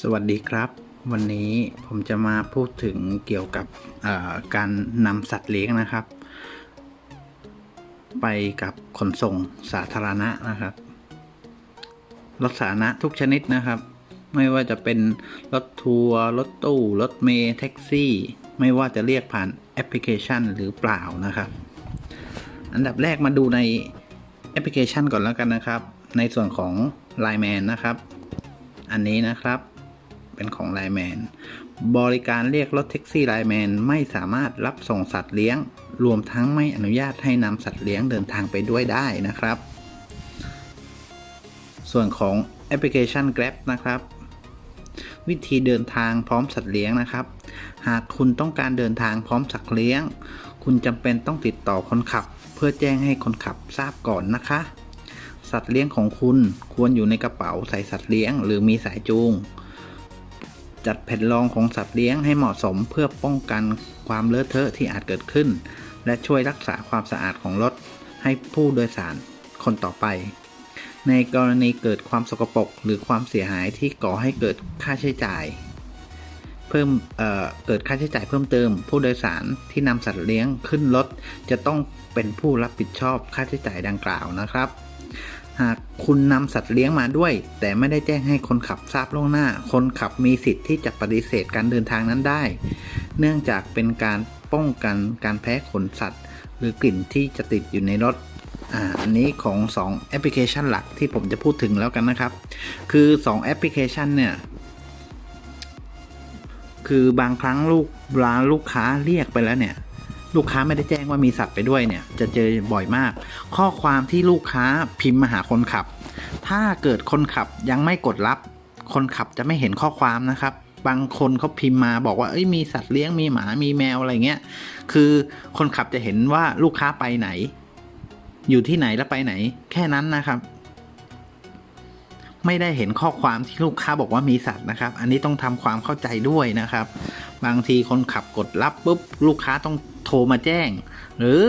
สวัสดีครับ วันนี้ผมจะมาพูดถึงเกี่ยวกับการนำสัตว์เลี้ยงนะครับ ไปกับขนส่งสาธารณะนะครับรถสาธารณะทุกชนิดนะครับ ไม่ว่าจะเป็นรถทัวร์รถตู้รถเมล์แท็กซี่ ไม่ว่าจะเรียกผ่านแอปพลิเคชันหรือเปล่านะครับ อันดับแรกมาดูในแอปพลิเคชันก่อนแล้วกันนะครับ ในส่วนของ Line Man นะครับ อันนี้นะครับ เป็นของไลแมน บริการเรียกรถแท็กซี่ไลแมนไม่สามารถรับส่งสัตว์เลี้ยง รวมทั้งไม่อนุญาตให้นำสัตว์เลี้ยงเดินทางไปด้วยได้นะครับ ส่วนของแอปพลิเคชัน Grab นะครับ วิธีเดินทางพร้อมสัตว์เลี้ยงนะครับ หากคุณต้องการเดินทางพร้อมสัตว์เลี้ยง คุณจำเป็นต้องติดต่อคนขับ เพื่อแจ้งให้คนขับทราบก่อนนะคะสัตว์เลี้ยงของคุณควรอยู่ในกระเป๋าใส่สัตว์เลี้ยง หรือมีสายจูง จัดแผ่นรองของสัตว์เลี้ยงให้เหมาะสมเพื่อป้องกันความเลอะเทอะที่อาจเกิดขึ้น และช่วยรักษาความสะอาดของรถให้ผู้โดยสารคนต่อไป ในกรณีเกิดความสกปรกหรือความเสียหายที่ก่อให้เกิดค่าใช้จ่าย เพิ่มเเกิดค่าใช้จ่ายเพิ่มเติม ผู้โดยสารที่นำสัตว์เลี้ยงขึ้นรถจะต้อง เป็นผู้รับผิดชอบค่าใช้จ่ายดังกล่าวนะครับ หากคุณนำสัตว์เลี้ยงมาด้วย แต่ไม่ได้แจ้งให้คนขับทราบล่วงหน้า คนขับมีสิทธิ์ที่จะปฏิเสธการเดินทางนั้นได้ เนื่องจากเป็นการป้องกันการแพ้ขนสัตว์ หรือกลิ่นที่จะติดอยู่ในรถอันนี้ของ 2 แอปพลิเคชันหลักที่ผมจะพูดถึงแล้วกันนะครับ คือ 2 แอปพลิเคชันเนี่ย คือบางครั้งลูกเวลาลูกค้าเรียกไปแล้วเนี่ย ลูกค้าไม่ได้แจ้งว่ามีสัตว์ไปด้วยเนี่ย จะเจอบ่อยมาก ข้อความที่ลูกค้าพิมพ์มาหาคนขับ ถ้าเกิดคนขับยังไม่กดรับ คนขับจะไม่เห็นข้อความนะครับ บางคนเขาพิมพ์มาบอกว่าเอ้ยมีสัตว์เลี้ยงมีหมามีแมวอะไรเงี้ยคือคนขับจะเห็นว่าลูกค้าไปไหน อยู่ที่ไหนแล้วไปไหน แค่นั้นนะครับ ไม่ได้เห็นข้อความที่ลูกค้าบอกว่ามีสัตว์นะครับ อันนี้ต้องทำความเข้าใจด้วยนะครับ บางทีคนขับกดรับปุ๊บลูกค้าต้อง โทรมาแจ้ง หรือ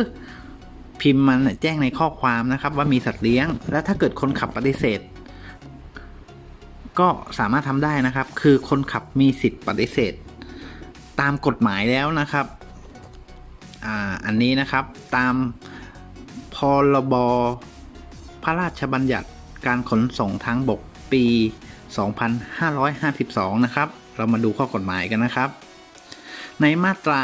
พิมพ์มันแจ้งในข้อความนะครับ ว่ามีสัตว์เลี้ยง แล้วถ้าเกิดคนขับปฏิเสธ ก็สามารถทำได้นะครับ คือคนขับมีสิทธิ์ปฏิเสธ ตามกฎหมายแล้วนะครับอ่าอันนี้นะครับตามพรบพระราชบัญญัติการขนส่งทางบกปี 2552 นะครับ เรามาดูข้อกฎหมายกันนะครับ ในมาตรา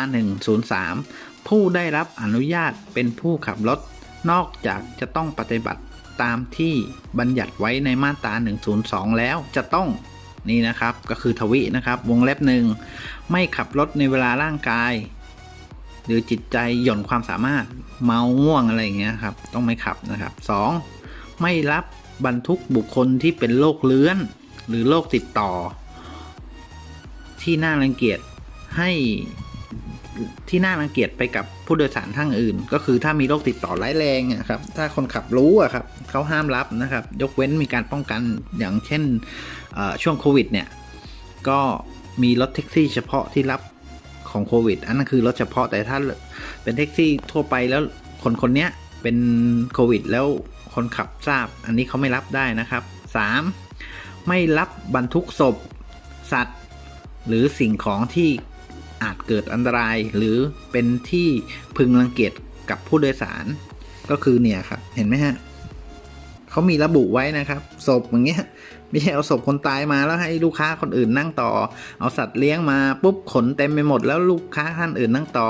103 ผู้ได้รับอนุญาตเป็นผู้ขับรถ นอกจากจะต้องปฏิบัติตามที่บัญญัติไว้ในมาตรา 102 แล้วจะต้องนี่นะครับก็คือทวินะครับ วงเล็บหนึ่งไม่ขับรถในเวลาร่างกาย หรือจิตใจหย่อนความสามารถเมาง่วงอะไรอย่างเงี้ยครับ ต้องไม่ขับนะครับ 2. ไม่รับบรรทุกบุคคลที่เป็นโรคเลื้อน หรือโรคติดต่อ ที่น่ารังเกียจ ให้ที่น่ารังเกียจไปกับผู้โดยสารท่านอื่น ก็คือถ้ามีโรคติดต่อร้ายแรงอะครับถ้าคนขับรู้อะครับเขาห้ามรับนะครับ ยกเว้นมีการป้องกันอย่างเช่นช่วงโควิดเนี่ยก็มีรถแท็กซี่เฉพาะที่รับของโควิด อันนั้นคือรถเฉพาะแต่ถ้าเป็นแท็กซี่ทั่วไปแล้วคนคนเนี้ยเป็นโควิด แล้วคนขับทราบ อันนี้เขาไม่รับได้นะครับ 3. ไม่รับบรรทุกศพ สัตว์ หรือสิ่งของที่ อาจเกิดอันตรายหรือเป็นที่พึงรังเกียจกับผู้โดยสาร ก็คือเนี่ยครับ เห็นไหมฮะเขามีระบุไว้นะครับศพอย่างเงี้ยไม่ใช่เอาศพคนตายมาแล้วให้ลูกค้าคนอื่นนั่งต่อ เอาสัตว์เลี้ยงมาปุ๊บขนเต็มไปหมดแล้วลูกค้าท่านอื่นนั่งต่อ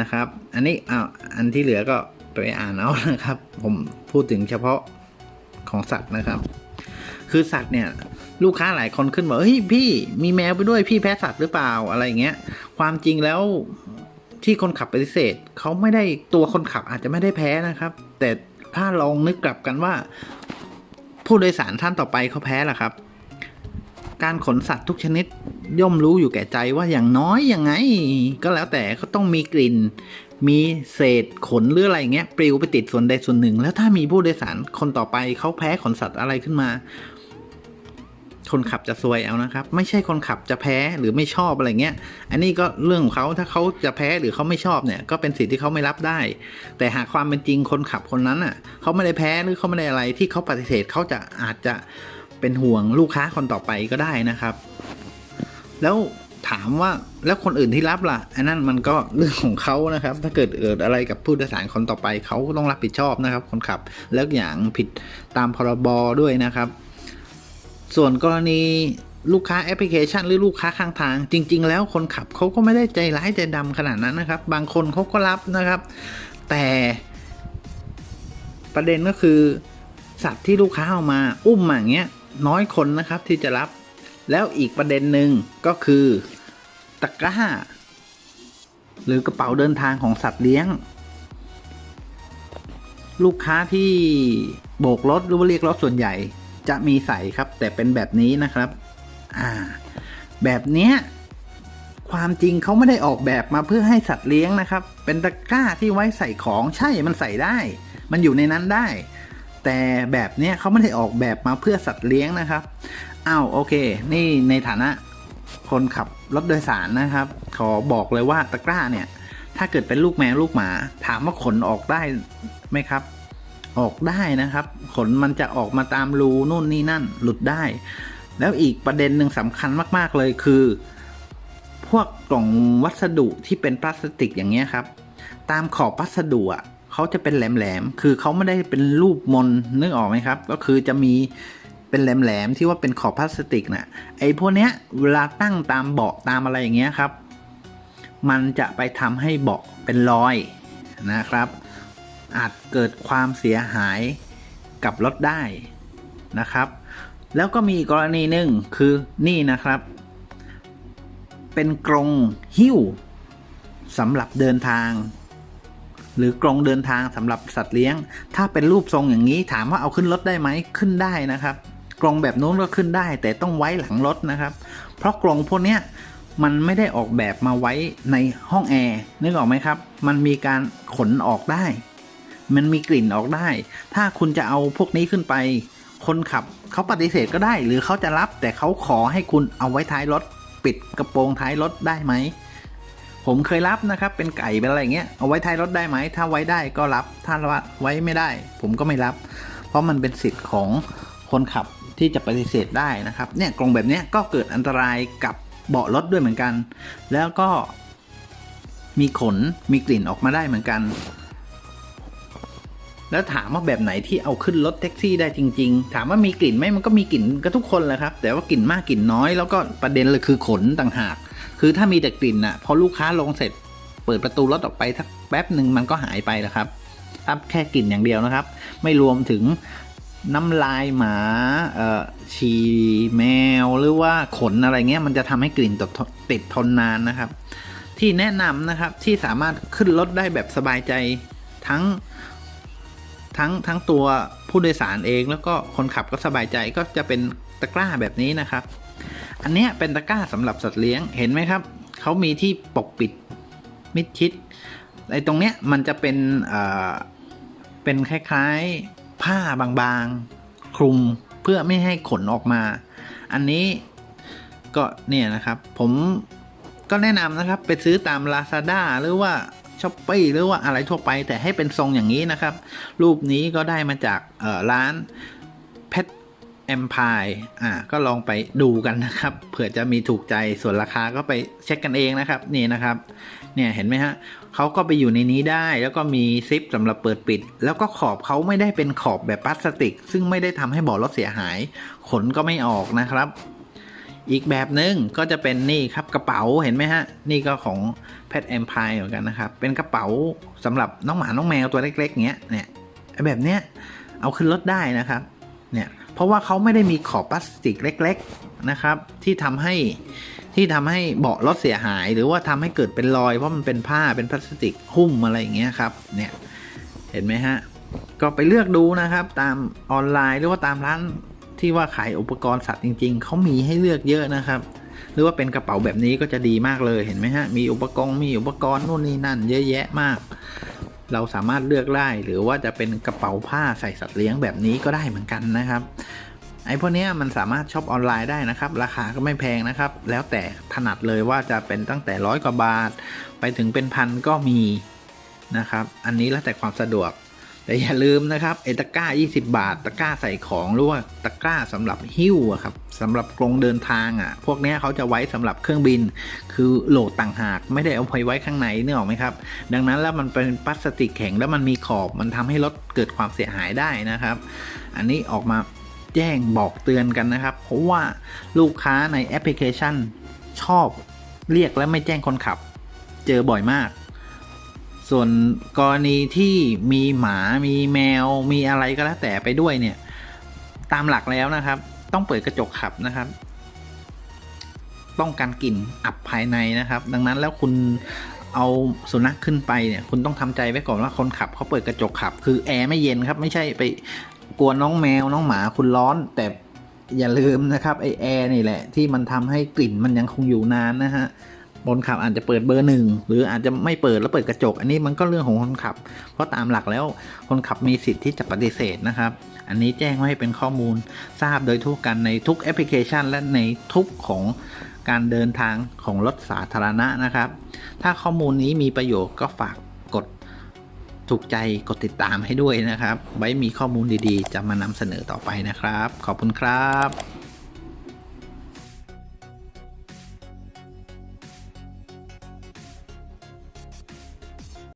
นะครับ อันนี้อ้าวอันที่เหลือก็ไปอ่านเอานะครับ ผมพูดถึงเฉพาะของสัตว์นะครับ คือสัตว์เนี่ย ลูกค้าหลายคนขึ้นบอกเฮ้ยพี่มีแมวไปด้วยพี่แพ้สัตว์หรือเปล่าอะไรเงี้ย ความจริงแล้วที่คนขับปฏิเสธเขาไม่ได้ตัวคนขับอาจจะไม่ได้แพ้นะครับ แต่ถ้าลองนึกกลับกันว่า ผู้โดยสารท่านต่อไปเขาแพ้ล่ะครับ การขนสัตว์ทุกชนิดย่อมรู้อยู่แก่ใจว่าอย่างน้อยอยังไง ก็แล้วแต่ก็ต้องมีกลิ่น มีเศษขนหรืออะไรเงี้ยปลิวไปติดส่วนใดส่วนหนึ่ง แล้วถ้ามีผู้โดยสารคนต่อไปเขาแพ้ขนสัตว์อะไรขึ้นมา คนขับจะซวยเอานะครับ ไม่ใช่คนขับจะแพ้หรือไม่ชอบอะไรเงี้ย อันนี้ก็เรื่องของเขาถ้าเขาจะแพ้หรือเขาไม่ชอบเนี่ยก็เป็นสิทธิ์ที่เขาไม่รับได้ แต่หากความเป็นจริงคนขับคนนั้นอะเขาไม่ได้แพ้หรือเขาไม่ได้อะไรที่เขาปฏิเสธเขาจะอาจจะเป็นห่วงลูกค้าคนต่อไปก็ได้นะครับ แล้วถามว่าแล้วคนอื่นที่รับล่ะอันนั้นมันก็เรื่องของเขานะครับ ถ้าเกิดเกิดอะไรกับผู้โดยสารคนต่อไปเขาก็ต้องรับผิดชอบนะครับ คนขับแล้วอย่างผิดตามพรบด้วยนะครับ ส่วนกรณีลูกค้าแอปพลิเคชันหรือลูกค้าข้างทาง จริง ๆ แล้วคนขับเขาก็ไม่ได้ใจร้ายใจดำขนาดนั้นนะครับ บางคนเขาก็รับนะครับ แต่ประเด็นก็คือสัตว์ที่ลูกค้าเอามาอุ้มมาอย่างเงี้ยน้อยคนนะครับที่จะรับ แล้วอีกประเด็นหนึ่งก็คือตะกร้า หรือกระเป๋าเดินทางของสัตว์เลี้ยง ลูกค้าที่โบกรถหรือว่าเรียกรถส่วนใหญ่ จะมีใสครับ แต่เป็นแบบนี้นะครับ อ่า แบบเนี้ยความจริงเขาไม่ได้ออกแบบมาเพื่อให้สัตว์เลี้ยงนะครับ เป็นตะกร้าที่ไว้ใส่ของใช่มันใส่ได้ มันอยู่ในนั้นได้ แต่แบบเนี้ยเขาไม่ได้ออกแบบมาเพื่อสัตว์เลี้ยงนะครับอ้าวโอเค นี่ในฐานะคนขับรถโดยสารนะครับ ขอบอกเลยว่าตะกร้าเนี่ย ถ้าเกิดเป็นลูกแมวลูกหมา ถามว่าขนออกได้ไหมครับ ออกได้นะครับ ขนมันจะออกมาตามรูนู่นนี่นั่นหลุดได้ แล้วอีกประเด็นหนึ่งสำคัญมากๆเลยคือ พวกกล่องวัสดุที่เป็นพลาสติกอย่างเงี้ยครับ ตามขอบวัสดุอะเขาจะเป็นแหลมๆ คือเขาไม่ได้เป็นรูปมนนึกออกไหมครับ ก็คือจะมีเป็นแหลมๆ ที่ว่าเป็นขอบพลาสติกนะ่ะ ไอ้พวกเนี้ยเวลาตั้งตามเบาะตามอะไรอย่างเงี้ยครับ มันจะไปทำให้เบาะเป็นรอยนะครับ อาจเกิดความเสียหายกับรถได้นะครับ แล้วก็มีอีกกรณีหนึ่งคือนี่นะครับ เป็นกรงหิ้วสำหรับเดินทาง หรือกรงเดินทางสำหรับสัตว์เลี้ยง ถ้าเป็นรูปทรงอย่างนี้ถามว่าเอาขึ้นรถได้ไหมขึ้นได้นะครับ กรงแบบนู้นก็ขึ้นได้ แต่ต้องไว้หลังรถนะครับ เพราะกรงพวกนี้มันไม่ได้ออกแบบมาไว้ในห้องแอร์นึกออกไหมครับ มันมีการขนออกได้ มันมีกลิ่นออกได้ ถ้าคุณจะเอาพวกนี้ขึ้นไป คนขับเขาปฏิเสธก็ได้ หรือเขาจะรับแต่เขาขอให้คุณเอาไว้ท้ายรถ ปิดกระโปรงท้ายรถได้ไหม ผมเคยรับนะครับ เป็นไก่เป็นอะไรเงี้ยเอาไว้ท้ายรถได้ไหม ถ้าไว้ได้ก็รับ ถ้าไว้ไม่ได้ ผมก็ไม่รับ เพราะมันเป็นสิทธิ์ของคนขับที่จะปฏิเสธได้นะครับเนี่ยกรงแบบนี้ก็เกิดอันตรายกับเบาะรถด้วยเหมือนกัน แล้วก็มีขนมีกลิ่นออกมาได้เหมือนกัน แล้วถามว่าแบบไหนที่เอาขึ้นรถแท็กซี่ได้จริง ๆ ถามว่ามีกลิ่นไหมมันก็มีกลิ่นก็ทุกคนแหละครับ แต่ว่ากลิ่นมากกลิ่นน้อยแล้วก็ประเด็นเลยคือขนต่างหาก คือถ้ามีแต่กลิ่นอะพอลูกค้าลงเสร็จ เปิดประตูรถออกไปทักแป๊บหนึ่งมันก็หายไปแล้วครับถ้าแค่กลิ่นอย่างเดียวนะครับ ไม่รวมถึงน้ำลายหมาเอ่อฉี่แมวหรือว่าขนอะไรเงี้ยมันจะทำให้กลิ่นตติดทนนานนะครับ ที่แนะนำนะครับที่สามารถขึ้นรถได้แบบสบายใจทั้ง ทั้งทั้งตัวผู้โดยสารเอง แล้วก็คนขับก็สบายใจก็จะเป็นตะกร้าแบบนี้นะครับ อันนี้เป็นตะกร้าสำหรับสัตว์เลี้ยงเห็นไหมครับเขามีที่ปกปิดมิดชิดไอ้ตรงเนี้ยมันจะเป็นเอ่อเป็นคล้ายๆผ้าบางๆคลุมเพื่อไม่ให้ขนออกมา อันนี้ก็เนี่ยนะครับ ผมก็แนะนำนะครับไปซื้อตาม Lazada หรือว่า ช้อปปี้หรือว่าอะไรทั่วไป แต่ให้เป็นทรงอย่างนี้นะครับ รูปนี้ก็ได้มาจากร้านเพชร Empire อ่าก็ลองไปดูกันนะครับ เผื่อจะมีถูกใจส่วนราคาก็ไปเช็คกันเองนะครับ นี่นะครับ เนี่ยเห็นไหมฮะเขาก็ไปอยู่ในนี้ได้ แล้วก็มีซิปสำหรับเปิดปิด แล้วก็ขอบเขาไม่ได้เป็นขอบแบบพลาสติก ซึ่งไม่ได้ทำให้บาะรถเสียหาย ขนก็ไม่ออกนะครับ อีกแบบหนึ่งก็จะเป็นนี่ครับกระเป๋าเห็นไหมฮะ นี่ก็ของ Pet Empire เหมือนกันนะครับ เป็นกระเป๋าสำหรับน้องหมา น้องแมวตัวเล็กๆเงี้ยเนี่ยแบบเนี้ยเอาขึ้นรถได้นะครับเนี่ยเพราะว่าเขาไม่ได้มีขอบพลาสติกเล็ก ๆนะครับ ที่ทำให้ที่ทำให้เบาะรถเสียหาย หรือว่าทำให้เกิดเป็นรอยเพราะมันเป็นผ้าเป็นพลาสติกหุ้มอะไรอย่างเงี้ยครับเนี่ยเห็นไหมฮะก็ไปเลือกดูนะครับตามออนไลน์หรือว่าตามร้าน ที่ว่าขายอุปกรณ์สัตว์จริง ๆ เขามีให้เลือกเยอะนะครับ หรือว่าเป็นกระเป๋าแบบนี้ก็จะดีมากเลยเห็นไหมฮะ มีอุปกรณ์มีอุปกรณ์นู่นนี่นั่น เยอะแยะมาก เราสามารถเลือกได้หรือว่าจะเป็นกระเป๋าผ้าใส่สัตว์เลี้ยงแบบนี้ก็ได้เหมือนกันนะครับไอ้พวกเนี้ยมันสามารถช็อปออนไลน์ได้นะครับ ราคาก็ไม่แพงนะครับ แล้วแต่ถนัดเลยว่าจะเป็นตั้งแต่ร้อยกว่าบาท ไปถึงเป็นพันก็มีนะครับ อันนี้แล้วแต่ความสะดวก แต่อย่าลืมนะครับไอตะกร้า 20 บาท ตะกร้าใส่ของหรือว่าตะกร้าสำหรับหิ้วครับสำหรับกรงเดินทางอะ พวกนี้เขาจะไว้สำหรับเครื่องบิน คือโหลดต่างหากไม่ได้เอาไปไว้ข้างในนึกออกไหมครับ ดังนั้นแล้วมันเป็นพลาสติกแข็งแล้วมันมีขอบมันทำให้รถเกิดความเสียหายได้นะครับ อันนี้ออกมาแจ้งบอกเตือนกันนะครับ เพราะว่าลูกค้าในแอปพลิเคชันชอบเรียกและไม่แจ้งคนขับ เจอบ่อยมาก ส่วนกรณีที่มีหมามีแมวมีอะไรก็แล้วแต่ไปด้วยเนี่ย ตามหลักแล้วนะครับ ต้องเปิดกระจกขับนะครับป้องกันกลิ่นอับภายในนะครับ ดังนั้นแล้วคุณเอาสุนัขขึ้นไปเนี่ย คุณต้องทำใจไว้ก่อนว่าคนขับเขาเปิดกระจกขับ คือแอร์ไม่เย็นครับ ไม่ใช่ไปกลัวน้องแมวน้องหมาคุณร้อน แต่อย่าลืมนะครับไอแอร์นี่แหละ ที่มันทำให้กลิ่นมันยังคงอยู่นานนะฮะ คนขับอาจจะเปิดเบอร์หนึ่งหรืออาจจะไม่เปิดแล้วเปิดกระจก อันนี้มันก็เรื่องของคนขับ เพราะตามหลักแล้วคนขับมีสิทธิ์ที่จะปฏิเสธนะครับ อันนี้แจ้งไว้ให้เป็นข้อมูลทราบโดยทั่วกันในทุกแอปพลิเคชัน และในทุกของการเดินทางของรถสาธารณะนะครับ ถ้าข้อมูลนี้มีประโยชน์ก็ฝากกดถูกใจกดติดตามให้ด้วยนะครับ ไว้มีข้อมูลดีๆ จะมานำเสนอต่อไปนะครับ ขอบคุณครับ